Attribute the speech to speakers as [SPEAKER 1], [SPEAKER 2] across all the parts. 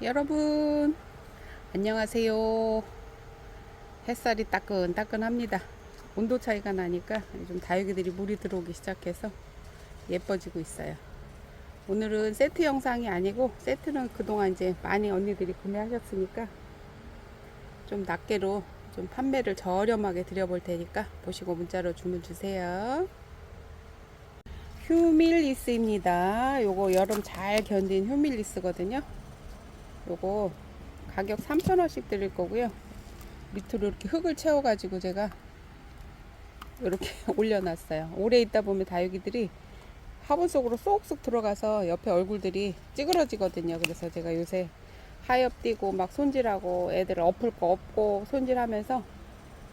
[SPEAKER 1] 여러분 안녕하세요. 햇살이 따끈따끈합니다. 온도 차이가 나니까 요즘 다육이들이 물이 들어오기 시작해서 예뻐지고 있어요. 오늘은 세트 영상이 아니고 세트는 그동안 이제 많이 언니들이 구매하셨으니까 좀 낱개로 좀 판매를 저렴하게 드려볼 테니까 보시고 문자로 주문 주세요. 휴밀리스입니다. 요거 여름 잘 견딘 휴밀리스거든요 요거 가격 3,000원씩 드릴 거고요. 밑으로 이렇게 흙을 채워 가지고 제가 이렇게 올려놨어요. 오래 있다 보면 다육이들이 화분 속으로 쏙쏙 들어가서 옆에 얼굴들이 찌그러지거든요. 그래서 제가 요새 하엽 띄고 막 손질하고 애들 엎을 거 엎고 손질하면서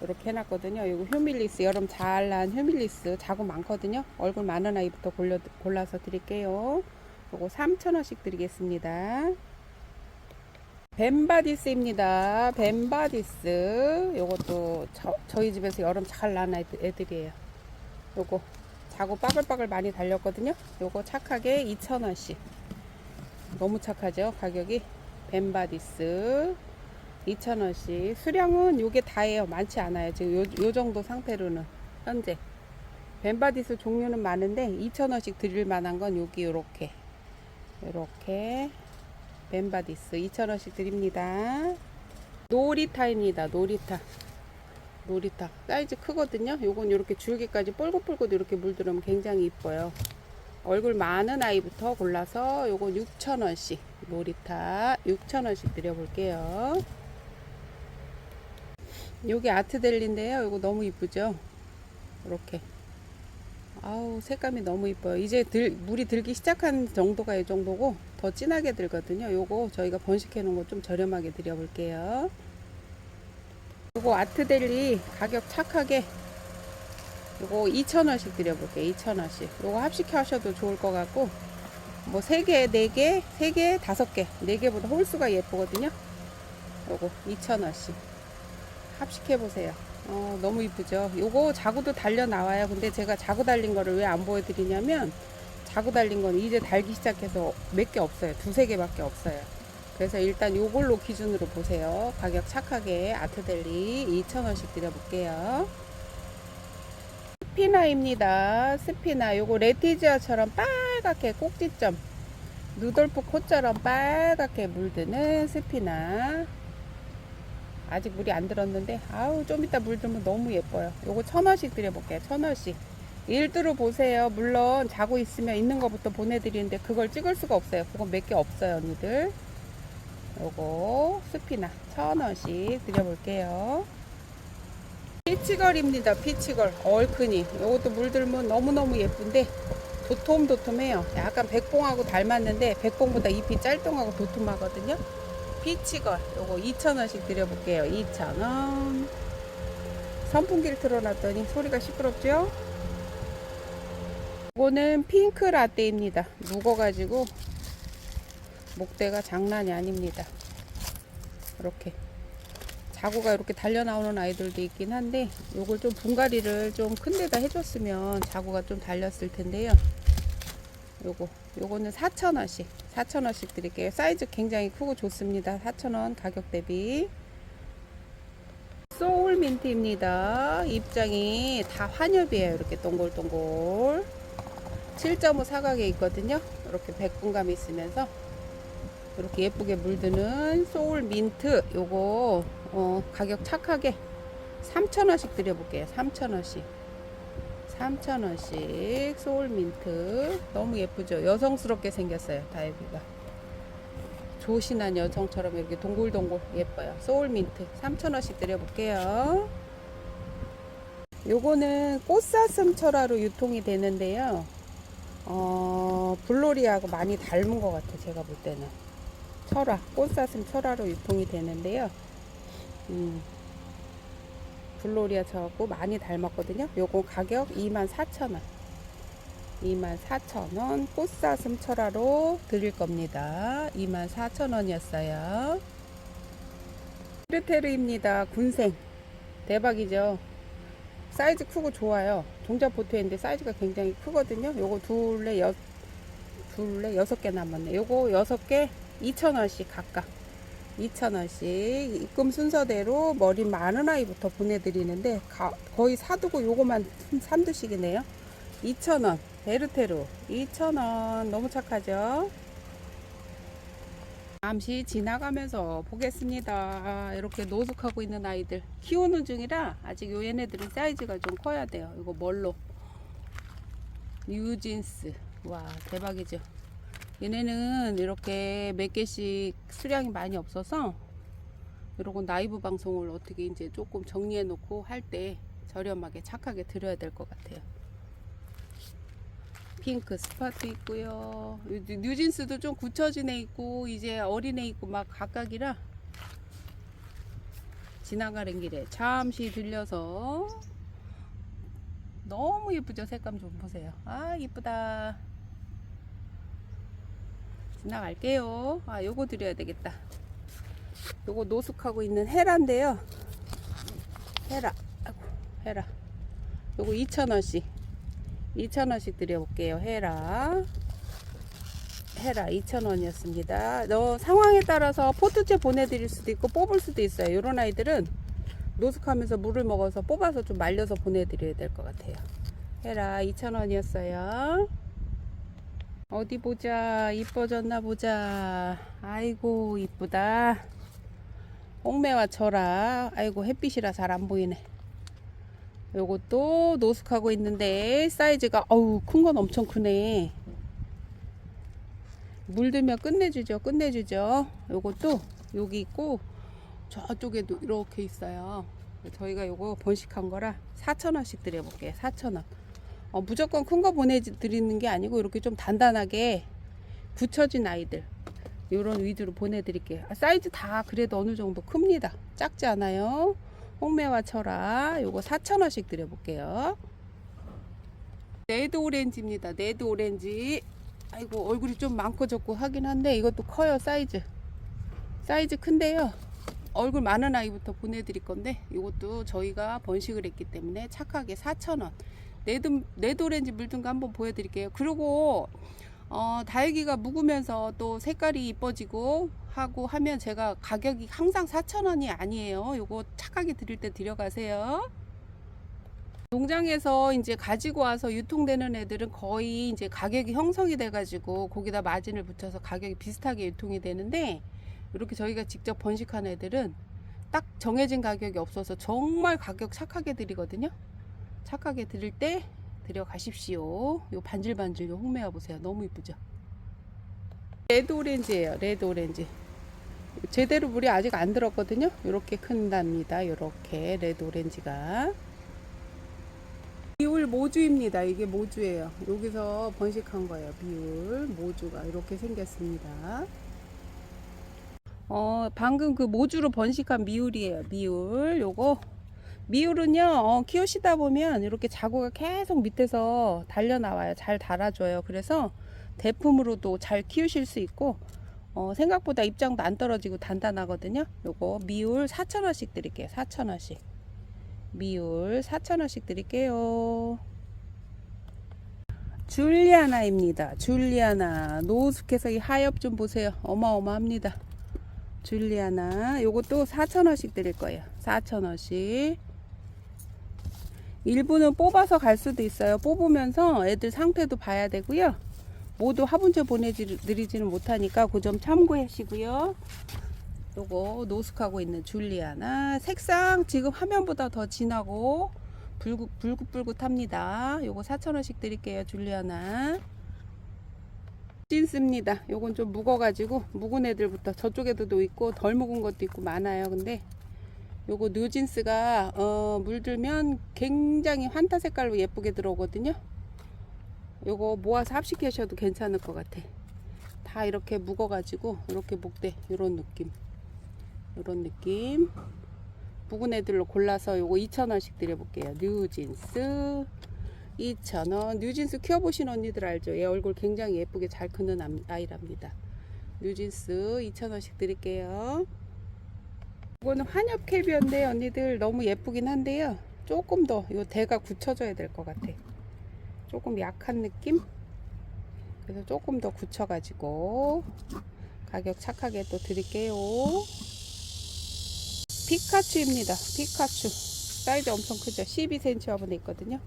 [SPEAKER 1] 이렇게 해놨거든요. 이거 휴밀리스 여름 잘 난 휴밀리스 자구 많거든요. 얼굴 많은 아이부터 골라, 골라서 드릴게요. 요거 3,000원씩 드리겠습니다. 벤바디스입니다. 벤바디스. 요것도 저, 희 집에서 여름 잘난 애들 이에요. 요거 자고 빠글빠글 많이 달렸거든요. 요거 착하게 2,000원씩. 너무 착하죠? 가격이. 벤바디스. 2,000원씩. 수량은 요게 다예요. 많지 않아요. 지금 요, 요 정도 상태로는. 현재. 벤바디스 종류는 많은데 2,000원씩 드릴 만한 건 여기 요렇게. 요렇게. 벤바디스 2,000원씩 드립니다. 노리타입니다. 노리타. 노리타. 사이즈 크거든요. 요건 이렇게 줄기까지 뿔긋뿔긋 이렇게 물들으면 굉장히 이뻐요. 얼굴 많은 아이부터 골라서 요건 6,000원씩. 노리타 6,000원씩 드려볼게요. 요게 아트델리인데요. 요거 너무 이쁘죠? 이렇게. 아우 색감이 너무 이뻐요 이제 들, 물이 들기 시작한 정도가 이 정도고 더 진하게 들거든요. 요거 저희가 번식해 놓은 거 좀 저렴하게 드려 볼게요. 요거 아트델리 가격 착하게 요거 2,000원씩 드려 볼게요. 2,000원씩. 요거 합식해 하셔도 좋을 것 같고 뭐 3개, 4개, 3개, 5개 4개보다 홀수가 예쁘거든요. 요거 2,000원씩. 합식해 보세요. 어, 너무 이쁘죠? 요거 자구도 달려 나와요. 근데 제가 자구 달린 거를 왜 안 보여드리냐면 자구 달린 건 이제 달기 시작해서 몇 개 없어요. 두세 개밖에 없어요. 그래서 일단 요걸로 기준으로 보세요. 가격 착하게 아트델리 2,000원씩 드려볼게요. 스피나입니다. 스피나. 요거 레티지아처럼 빨갛게 꼭지점 누돌프 코처럼 빨갛게 물드는 스피나. 아직 물이 안 들었는데 아우 좀 이따 물 들면 너무 예뻐요. 요거 천 원씩 드려볼게요. 천 원씩 일두로 보세요. 물론 자고 있으면 있는 것부터 보내드리는데 그걸 찍을 수가 없어요. 그건 몇 개 없어요 언니들. 요거 스피나 천 원씩 드려볼게요. 피치걸입니다 피치걸. 얼큰이. 요것도 물들면 너무너무 예쁜데 도톰도톰해요. 약간 백봉하고 닮았는데 백봉보다 잎이 짤뚱하고 도톰하거든요. 피치걸. 요거 2,000원씩 드려볼게요. 2,000원. 선풍기를 틀어놨더니 소리가 시끄럽죠 이거는 핑크 라떼입니다. 묵어가지고 목대가 장난이 아닙니다. 이렇게 자구가 이렇게 달려 나오는 아이들도 있긴 한데 요걸 좀 분갈이를 좀 큰 데다 해줬으면 자구가 좀 달렸을 텐데요. 요거 요거는 4,000원씩 4,000원씩 드릴게요. 사이즈 굉장히 크고 좋습니다. 4,000원 가격 대비. 소울 민트입니다. 입장이 다 환엽이에요. 이렇게 동글동글 7.5 사각에 있거든요. 이렇게 백분감이 있으면서 이렇게 예쁘게 물드는 소울 민트. 요거 어, 가격 착하게 3,000원씩 드려볼게요. 3,000원씩. 3,000원씩 소울 민트. 너무 예쁘죠? 여성스럽게 생겼어요 다이비가. 조신한 여성처럼 이렇게 동글동글 예뻐요. 소울 민트. 3,000원씩 드려볼게요. 요거는 꽃사슴 철화로 유통이 되는데요 어, 블로리하고 많이 닮은 것 같아요 제가 볼 때는 철화 꽃사슴 철화로 유통이 되는데요 음, 블로리아 저하고 많이 닮았거든요. 요거 가격 24,000원. 24,000원 꽃사슴 철화로 드릴 겁니다. 24,000원이었어요. 트르테르입니다. 군생. 대박이죠. 사이즈 크고 좋아요. 종자포트인데 사이즈가 굉장히 크거든요. 요거 둘레 여 둘레 여섯 개 남았네. 요거 여섯 개 2,000원씩 각각. 2,000원씩. 입금 순서대로 머리 많은 아이부터 보내드리는데 가- 거의 사두고 요거만 삼두씩이네요. 2,000원. 베르테루 2,000원. 너무 착하죠 잠시 지나가면서 보겠습니다. 이렇게 노숙하고 있는 아이들 키우는 중이라 아직 요 얘네들은 사이즈가 좀 커야 돼요. 이거 뭘로? 뉴진스. 와 대박이죠. 얘네는 이렇게 몇 개씩 수량이 많이 없어서 이러고 라이브 방송을 어떻게 이제 조금 정리해 놓고 할 때 저렴하게 착하게 드려야 될 것 같아요. 핑크 스파트 있고요. 뉴- 뉴진스도 좀 굳혀진 애 있고 이제 어린 애 있고 막 각각이라 지나가는 길에 잠시 들려서 너무 예쁘죠 색감 좀 보세요. 아 이쁘다. 지나갈게요. 아, 요거 드려야 되겠다. 요거 노숙하고 있는 헤라인데요. 헤라. 아이고, 헤라. 요거 2,000원씩. 2,000원씩 드려볼게요. 헤라. 헤라 2,000원이었습니다. 너 상황에 따라서 포트째 보내드릴 수도 있고 뽑을 수도 있어요. 요런 아이들은 노숙하면서 물을 먹어서 뽑아서 좀 말려서 보내드려야 될 것 같아요. 헤라 2,000원이었어요. 어디 보자 이뻐졌나 보자 아이고 이쁘다 홍매와 철아 아이고 햇빛이라 잘 안 보이네 요것도 노숙하고 있는데 사이즈가 어우 큰 건 엄청 크네. 물들면 끝내주죠 끝내주죠. 요것도 여기 있고 저쪽에도 이렇게 있어요. 저희가 요거 번식한 거라 4,000원씩 드려볼게요 4,000원. 어, 무조건 큰 거 보내드리는 게 아니고 이렇게 좀 단단하게 붙여진 아이들 요런 위주로 보내드릴게요. 아, 사이즈 다 그래도 어느 정도 큽니다. 작지 않아요 홍매와 철아 요거 4,000원씩 드려볼게요. 네드 오렌지입니다. 네드 오렌지. 아이고 얼굴이 좀 많고 적고 하긴 한데 이것도 커요 사이즈. 사이즈 큰데요. 얼굴 많은 아이부터 보내드릴 건데 이것도 저희가 번식을 했기 때문에 착하게 4,000원. 네드, 네드 오렌지 물든 거 한번 보여드릴게요. 그리고 어, 다육이가 묵으면서 또 색깔이 이뻐지고 하고 하면 제가 가격이 항상 4,000원이 아니에요. 요거 착하게 드릴 때 들여가세요. 농장에서 이제 가지고 와서 유통되는 애들은 거의 이제 가격이 형성이 돼가지고 거기다 마진을 붙여서 가격이 비슷하게 유통이 되는데 이렇게 저희가 직접 번식한 애들은 딱 정해진 가격이 없어서 정말 가격 착하게 드리거든요. 착하게 드릴 때 들여가십시오. 요 반질반질 요 홍매화 보세요. 너무 이쁘죠? 레드 오렌지예요. 레드 오렌지. 제대로 물이 아직 안 들었거든요. 이렇게 큰답니다. 이렇게 레드 오렌지가. 비울 모주입니다. 이게 모주예요. 여기서 번식한 거예요. 비울 모주가 이렇게 생겼습니다. 어, 방금 그 모주로 번식한 미울이에요. 미울. 요거 미울은요 어, 키우시다 보면 이렇게 자구가 계속 밑에서 달려 나와요. 잘 달아줘요. 그래서 대품으로도 잘 키우실 수 있고 어, 생각보다 입장도 안 떨어지고 단단하거든요. 요거 미울 4,000원씩 드릴게요. 4,000원씩. 미울 4,000원씩 드릴게요. 줄리아나입니다. 줄리아나. 노숙해서 이 하엽 좀 보세요. 어마어마합니다. 줄리아나. 요것도 4,000원씩 드릴 거예요. 4,000원씩 일부는 뽑아서 갈 수도 있어요. 뽑으면서 애들 상태도 봐야 되고요. 모두 화분째 보내드리지는 못하니까 그 점 참고하시고요. 요거 노숙하고 있는 줄리아나 색상 지금 화면보다 더 진하고 불긋, 불긋불긋합니다. 요거 4,000원씩 드릴게요. 줄리아나. 진습니다. 요건 좀 묵어가지고 묵은 애들부터 저쪽에도 있고 덜 묵은 것도 있고 많아요. 근데 요거 뉴진스가 어, 물들면 굉장히 환타 색깔로 예쁘게 들어오거든요. 요거 모아서 합식하셔도 괜찮을 것 같아. 다 이렇게 묵어가지고 이렇게 목대 이런 느낌, 이런 느낌. 묵은 애들로 골라서 요거 2,000원씩 드려볼게요. 뉴진스 2,000원. 뉴진스 키워보신 언니들 알죠? 얘 얼굴 굉장히 예쁘게 잘 크는 남- 아이랍니다. 뉴진스 2,000원씩 드릴게요. 이거는 환엽 캡이었는데 언니들 너무 예쁘긴 한데요. 조금 더 이 대가 굳혀져야 될 것 같아. 조금 약한 느낌? 그래서 조금 더 굳혀가지고 가격 착하게 또 드릴게요. 피카츄입니다. 피카츄. 사이즈 엄청 크죠? 12cm 화분에 있거든요.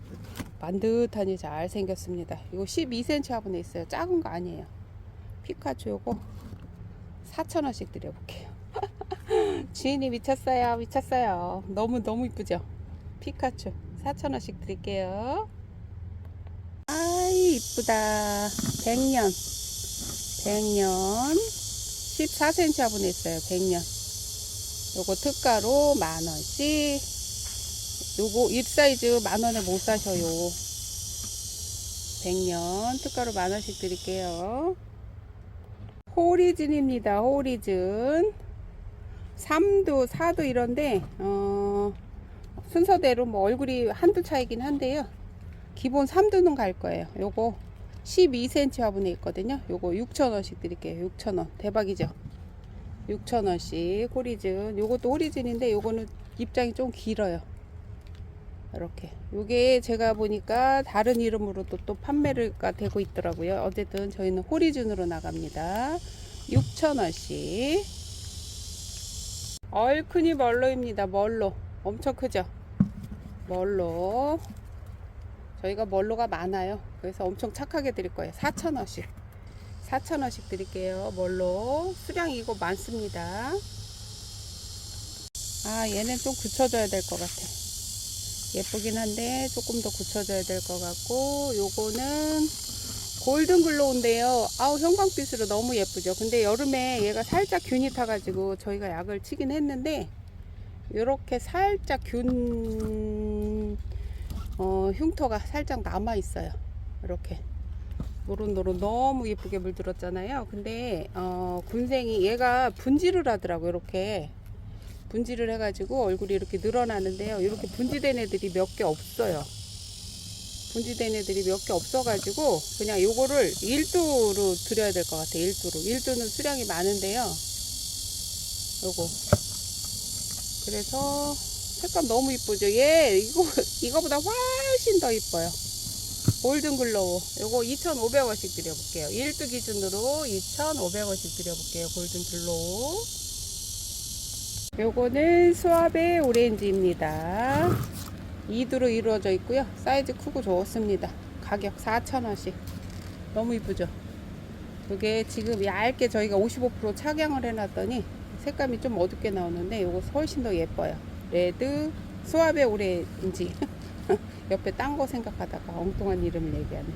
[SPEAKER 1] 반듯하니 잘 생겼습니다. 이거 12cm 화분에 있어요. 작은 거 아니에요. 피카츄 요거 4,000원씩 드려볼게요. 주인이 미쳤어요. 미쳤어요. 너무 너무 이쁘죠? 피카츄 4,000원씩 드릴게요. 아이 이쁘다. 100년. 100년. 14cm 화분에 있어요. 100년. 요거 특가로 만 원씩. 요거 1사이즈 만 원에 못 사셔요. 100년 특가로 만 원씩 드릴게요. 호리즌입니다. 호리즌. 3도, 4도 이런데, 어, 순서대로 뭐 얼굴이 한두 차이긴 한데요. 기본 3두는 갈 거예요. 요거 12cm 화분에 있거든요. 요거 6,000원씩 드릴게요. 6,000원. 대박이죠? 6,000원씩 호리즌. 요것도 호리즌인데 요거는 입장이 좀 길어요. 이렇게. 요게 제가 보니까 다른 이름으로도 또 판매가 되고 있더라고요. 어쨌든 저희는 호리즌으로 나갑니다. 6,000원씩. 얼큰이 멀로입니다. 멀로. 엄청 크죠? 멀로. 저희가 멀로가 많아요. 그래서 엄청 착하게 드릴 거예요. 4,000원씩. 4,000원씩 드릴게요. 멀로. 수량 이거 많습니다. 아, 얘는 좀 굳혀줘야 될 것 같아. 예쁘긴 한데 조금 더 굳혀줘야 될 것 같고, 요거는 골든 글로우인데요. 아우, 형광빛으로 너무 예쁘죠. 근데 여름에 얘가 살짝 균이 타가지고 저희가 약을 치긴 했는데, 요렇게 살짝 균, 어, 흉터가 살짝 남아 있어요. 이렇게 노릇노릇 너무 예쁘게 물들었잖아요. 근데 어, 군생이 얘가 분질을 하더라고요. 이렇게 분질을 해가지고 얼굴이 이렇게 늘어나는데요. 이렇게 분지된 애들이 몇 개 없어요. 분지된 애들이 몇 개 없어가지고 그냥 요거를 1두로 드려야 될 것 같아요. 1두로. 1두는 수량이 많은데요. 요거. 그래서 색감 너무 이쁘죠? 얘 이거 이거보다 훨씬 더 이뻐요. 골든 글로우. 요거 2,500원씩 드려볼게요. 1두 기준으로 2,500원씩 드려볼게요. 골든 글로우. 요거는 수압의 오렌지입니다. 2두로 이루어져 있고요. 사이즈 크고 좋습니다. 가격 4,000원씩. 너무 이쁘죠? 이게 지금 얇게 저희가 55% 착양을 해놨더니 색감이 좀 어둡게 나오는데 요거 훨씬 더 예뻐요. 레드 수압의 오렌지 옆에 딴 거 생각하다가 엉뚱한 이름을 얘기하네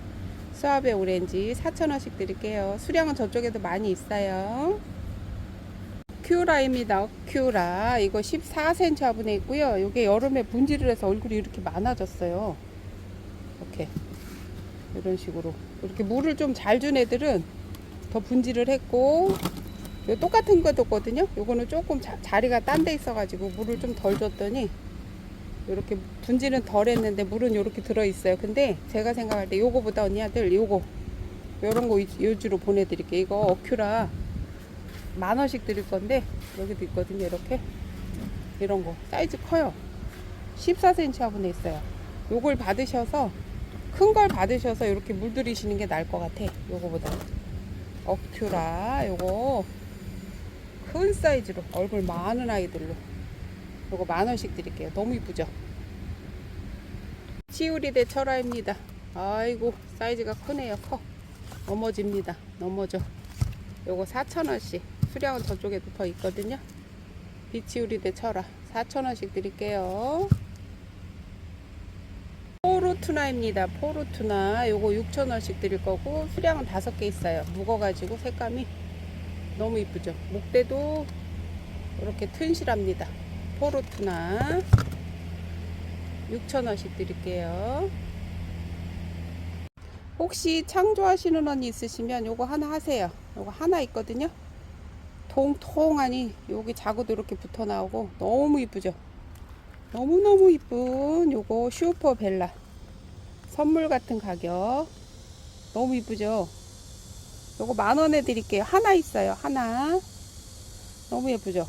[SPEAKER 1] 수압의 오렌지 4,000원씩 드릴게요 수량은 저쪽에도 많이 있어요 큐라입니다 큐라 이거 14cm 화분에 있고요 이게 여름에 분질을 해서 얼굴이 이렇게 많아졌어요 이렇게 이런 식으로 이렇게 물을 좀 잘 준 애들은 더 분질을 했고 요 똑같은 거 뒀거든요. 요거는 조금 자, 자리가 딴 데 있어가지고 물을 좀 덜 줬더니 요렇게 분질은 덜 했는데 물은 요렇게 들어 있어요. 근데 제가 생각할 때 요거보다 언니들 요거 요런 거 요주로 보내드릴게요. 이거 어큐라 만 원씩 드릴 건데 여기도 있거든요. 이렇게 이런 거 사이즈 커요. 14cm 화분에 있어요. 요걸 받으셔서 큰 걸 받으셔서 이렇게 물들이시는 게 나을 것 같아. 요거보다 어큐라 요거 큰 사이즈로 얼굴 많은 아이들로 요거 만 원씩 드릴게요. 너무 이쁘죠? 치우리대 철화입니다. 아이고 사이즈가 크네요. 커. 넘어집니다. 넘어져. 요거 4,000원씩. 수량은 저쪽에도 더 있거든요. 비치우리대 철화 4,000원씩 드릴게요. 포르투나입니다. 포르투나 요거 6,000원씩 드릴 거고 수량은 5개 있어요. 묵어가지고 색감이 너무 이쁘죠 목대도 이렇게 튼실합니다 포르투나 6,000원씩 드릴게요 혹시 창조하시는 언니 있으시면 요거 하나 하세요 요거 하나 있거든요 통통하니 여기 자구도 이렇게 붙어 나오고 너무 이쁘죠 너무너무 이쁜 요거 슈퍼벨라 선물 같은 가격 너무 이쁘죠 요거 만 원에 드릴게요. 하나 있어요. 하나. 너무 예쁘죠?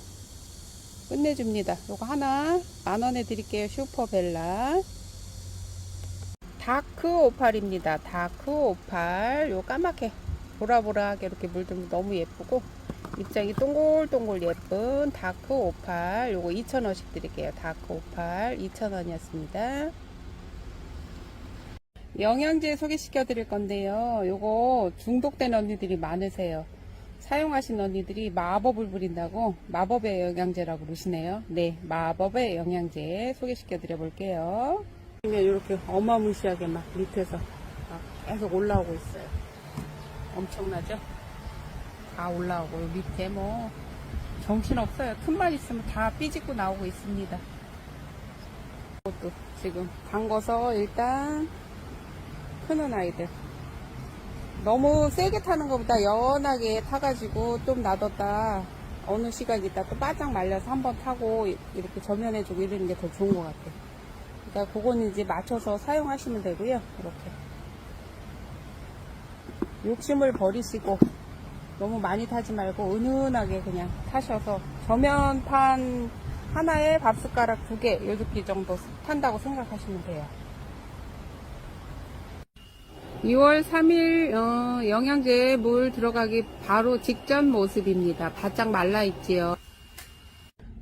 [SPEAKER 1] 끝내줍니다. 요거 하나 만 원에 드릴게요. 슈퍼벨라. 다크 오팔입니다. 다크 오팔. 요 까맣게 보라보라하게 이렇게 물들면 너무 예쁘고 입장이 동글동글 예쁜 다크 58 요거 2,000원씩 드릴게요. 다크 58 2,000원이었습니다. 영양제 소개시켜 드릴 건데요. 요거 중독된 언니들이 많으세요. 사용하신 언니들이 마법을 부린다고 마법의 영양제라고 그러시네요. 네, 마법의 영양제 소개시켜 드려 볼게요. 이렇게 어마무시하게 막 밑에서 막 계속 올라오고 있어요. 엄청나죠? 다 올라오고 요 밑에 뭐 정신 없어요. 틈만 있으면 다 삐짓고 나오고 있습니다. 이것도 지금 담궈서 일단 크는 아이들 너무 세게 타는 것보다 연하게 타가지고 좀 놔뒀다 어느 시간 있다 또 바짝 말려서 한번 타고 이렇게 전면해주고 이러는 게 더 좋은 것 같아요. 그러니까 그거는 이제 맞춰서 사용하시면 되고요. 이렇게 욕심을 버리시고 너무 많이 타지 말고 은은하게 그냥 타셔서 저면판 하나에 밥 숟가락 두 개, 요두 개 정도 탄다고 생각하시면 돼요. 2월 3일 어, 영양제 물 들어가기 바로 직전 모습입니다. 바짝 말라 있지요.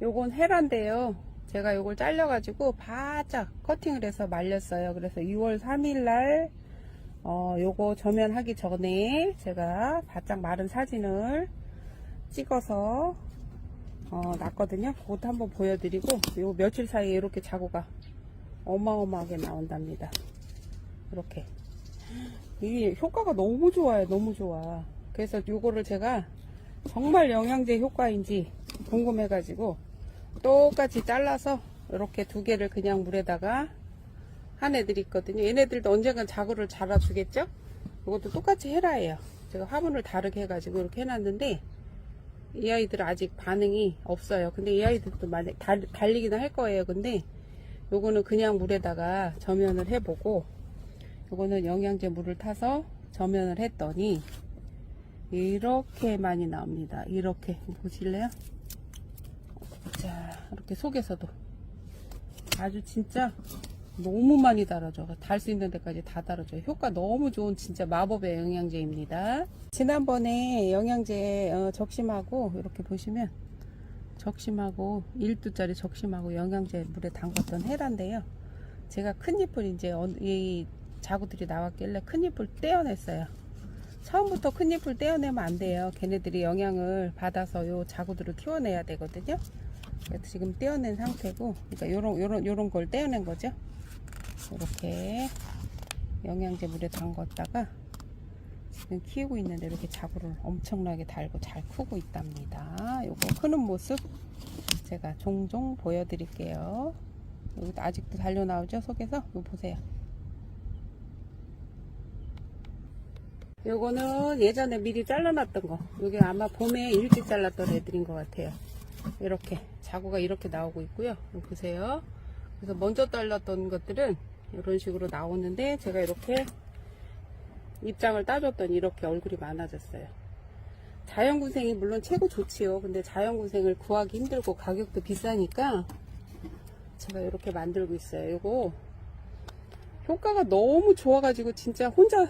[SPEAKER 1] 요건 헤라인데요. 제가 요걸 잘려가지고 바짝 커팅을 해서 말렸어요. 그래서 6월 3일 날 어, 요거 저면 하기 전에 제가 바짝 마른 사진을 찍어서 어, 놨거든요. 그것도 한번 보여드리고 요 며칠 사이에 이렇게 자구가 어마어마하게 나온답니다. 이렇게 이 효과가 너무 좋아요. 너무 좋아. 그래서 요거를 제가 정말 영양제 효과인지 궁금해가지고 똑같이 잘라서 이렇게 두 개를 그냥 물에다가 한 애들이 있거든요. 얘네들도 언젠간 자구를 자라주겠죠? 이것도 똑같이 헤라예요. 제가 화분을 다르게 해가지고 이렇게 해놨는데 이 아이들은 아직 반응이 없어요. 근데 이 아이들도 만약 달, 달리기는 할 거예요. 근데 요거는 그냥 물에다가 저면을 해보고 요거는 영양제 물을 타서 저면을 했더니 이렇게 많이 나옵니다. 이렇게 보실래요? 자 이렇게 속에서도 아주 진짜 너무 많이 달아줘. 달수 있는 데까지 다 달아줘요. 효과 너무 좋은 진짜 마법의 영양제입니다. 지난번에 영양제 어, 적심하고 이렇게 보시면 적심하고 1두짜리 적심하고 영양제 물에 담갔던 헤라인데요. 제가 큰 잎을 이제 어- 이 자구들이 나왔길래 큰 잎을 떼어냈어요. 처음부터 큰 잎을 떼어내면 안 돼요. 걔네들이 영양을 받아서 요 자구들을 키워내야 되거든요. 지금 떼어낸 상태고, 그러니까 요런 요런 요런 걸 떼어낸 거죠. 이렇게 영양제 물에 담갔다가 지금 키우고 있는데 이렇게 자구를 엄청나게 달고 잘 크고 있답니다. 요거 크는 모습 제가 종종 보여드릴게요. 여기 아직도 달려 나오죠 속에서 이거 보세요. 요거는 예전에 미리 잘라놨던 거. 요게 아마 봄에 일찍 잘랐던 애들인 것 같아요. 이렇게 자구가 이렇게 나오고 있고요. 보세요. 그래서 먼저 잘랐던 것들은 이런 식으로 나오는데 제가 이렇게 입장을 따줬더니 이렇게 얼굴이 많아졌어요. 자연군생이 물론 최고 좋지요. 근데 자연군생을 구하기 힘들고 가격도 비싸니까 제가 이렇게 만들고 있어요. 이거 효과가 너무 좋아가지고 진짜 혼자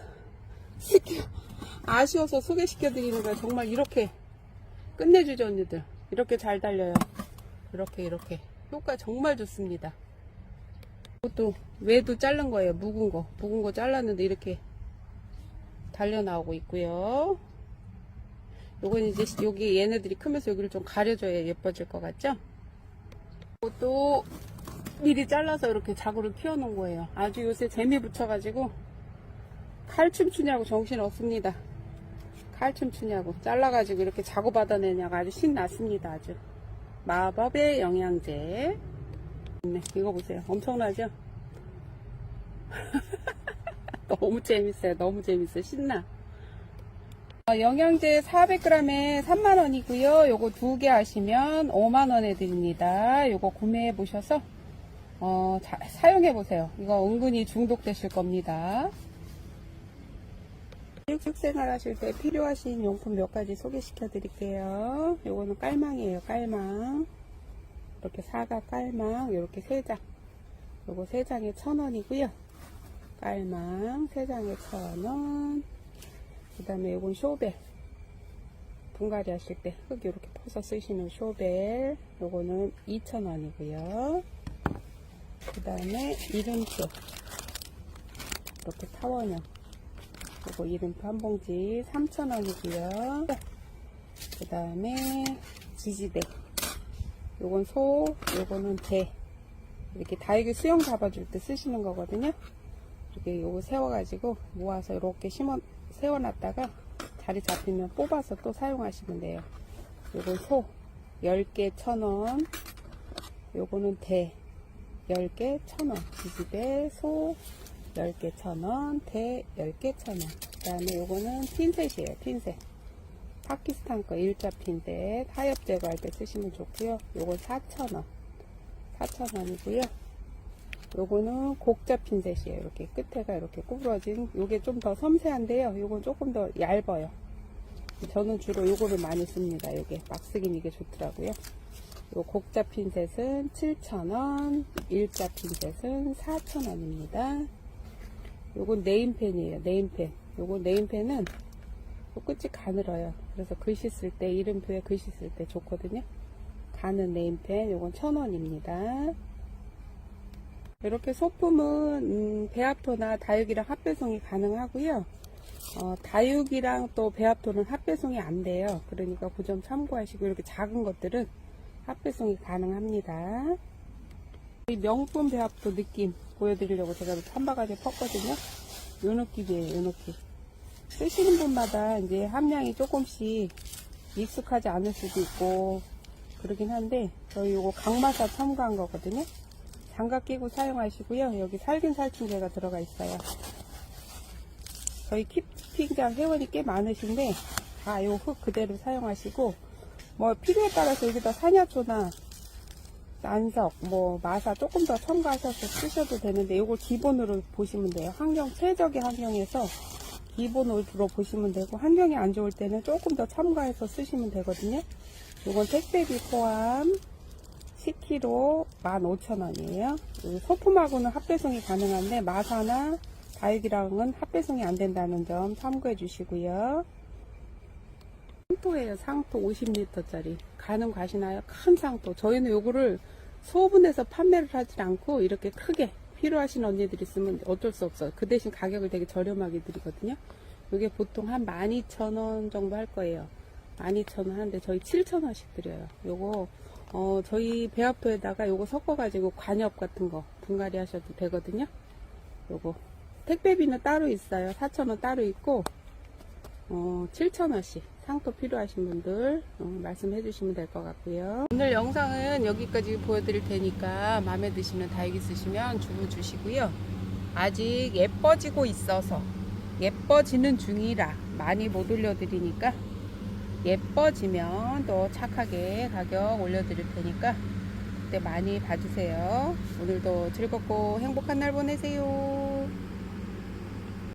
[SPEAKER 1] 아쉬워서 소개시켜 드리는 거야. 정말 이렇게 끝내주죠 언니들. 이렇게 잘 달려요. 이렇게 이렇게 효과 정말 좋습니다. 이것도 외도 자른 거예요. 묵은 거 묵은 거 잘랐는데 이렇게 달려 나오고 있고요. 요건 이제 여기 얘네들이 크면서 여기를 좀 가려줘야 예뻐질 것 같죠? 이것도 미리 잘라서 이렇게 자구를 키워 놓은 거예요. 아주 요새 재미 붙여가지고 칼춤 추냐고 정신 없습니다. 칼춤 추냐고 잘라가지고 이렇게 자고 받아내냐고 아주 신났습니다. 아주 마법의 영양제. 네, 이거 보세요. 엄청나죠? 너무 재밌어요. 너무 재밌어요. 신나. 어, 영양제 400g에 3만원이고요. 요거 두 개 하시면 5만원에 드립니다. 요거 구매해 보셔서 어, 사용해 보세요. 이거 은근히 중독되실 겁니다. 육식생활 하실 때 필요하신 용품 몇 가지 소개시켜 드릴게요. 요거는 깔망이에요. 깔망. 이렇게 사과 깔망 이렇게 세 장. 요거 세 장에 천 원이고요. 깔망 세 장에 천 원. 그 다음에 요건 쇼벨. 분갈이 하실 때 흙 이렇게 퍼서 쓰시는 쇼벨 요거는 2,000원이고요. 그 다음에 이름표 이렇게 타원형 요거 이름표 한 봉지 3,000원이고요. 그 다음에 지지대 요건 소 요거는 대. 이렇게 다육이 수영 잡아줄 때 쓰시는 거거든요. 이렇게 요거 세워가지고 모아서 이렇게 심어 세워놨다가 자리 잡히면 뽑아서 또 사용하시면 돼요. 요건 소 10개 1,000원. 요거는 대 10개 1,000원. 지지대 소 10개 1,000원. 대 10개 1,000원. 그 다음에 요거는 핀셋이에요 핀셋 파키스탄 거 일자 핀셋 하엽 제거할 때 쓰시면 좋고요 요건 4,000원 4,000원이고요 요거는 곡자 핀셋이에요. 이렇게 끝에가 이렇게 구부러진 요게 좀 더 섬세한데요. 요건 조금 더 얇아요. 저는 주로 요거를 많이 씁니다. 요게 막 쓰긴 이게 좋더라고요. 요 곡자 핀셋은 7,000원, 일자 핀셋은 4,000원입니다. 요건 네임펜이에요. 네임펜. 요건 네임펜은 요 끝이 가늘어요. 그래서 글씨 쓸 때, 이름표에 글씨 쓸 때 좋거든요. 가는 네임펜, 요건 1,000원입니다. 이렇게 소품은 음, 배합토나 다육이랑 합배송이 가능하고요. 어, 다육이랑 또 배합토는 합배송이 안 돼요. 그러니까 그 점 참고하시고 이렇게 작은 것들은 합배송이 가능합니다. 이 명품 배합토 느낌 보여드리려고 제가 한 바가지 펐거든요. 요 느낌이에요. 요 느낌. 쓰시는 분마다 이제 함량이 조금씩 익숙하지 않을 수도 있고 그러긴 한데 저희 요거 강마사 첨가한 거거든요. 장갑 끼고 사용하시고요. 여기 살균 살충제가 들어가 있어요. 저희 키핑장 회원이 꽤 많으신데 다 요 흙 그대로 사용하시고 뭐 필요에 따라서 여기다 산야초나 난석, 뭐 마사 조금 더 첨가하셔서 쓰셔도 되는데 이걸 기본으로 보시면 돼요. 환경 최적의 환경에서 기본으로 보시면 되고 환경이 안 좋을 때는 조금 더 첨가해서 쓰시면 되거든요. 이건 택배비 포함 10kg 15,000원이에요. 소품하고는 합배송이 가능한데 마사나 다육이랑은 합배송이 안 된다는 점 참고해 주시고요. 상토예요. 상토 50리터짜리. 가능 가시나요? 큰 상토. 저희는 요거를 소분해서 판매를 하지 않고 이렇게 크게 필요하신 언니들 있으면 어쩔 수 없어요. 그 대신 가격을 되게 저렴하게 드리거든요. 이게 보통 한 12,000원 정도 할 거예요. 12,000원 하는데 저희 7,000원씩 드려요. 요거 어, 저희 배합토에다가 요거 섞어가지고 관엽 같은 거 분갈이 하셔도 되거든요. 요거. 택배비는 따로 있어요. 4,000원 따로 있고, 어, 7,000원씩 상토 필요하신 분들 어, 말씀해 주시면 될 것 같고요. 오늘 영상은 여기까지 보여드릴 테니까 마음에 드시는 다육 있으시면 주문 주시고요. 아직 예뻐지고 있어서 예뻐지는 중이라 많이 못 올려드리니까 예뻐지면 또 착하게 가격 올려드릴 테니까 그때 많이 봐주세요. 오늘도 즐겁고 행복한 날 보내세요.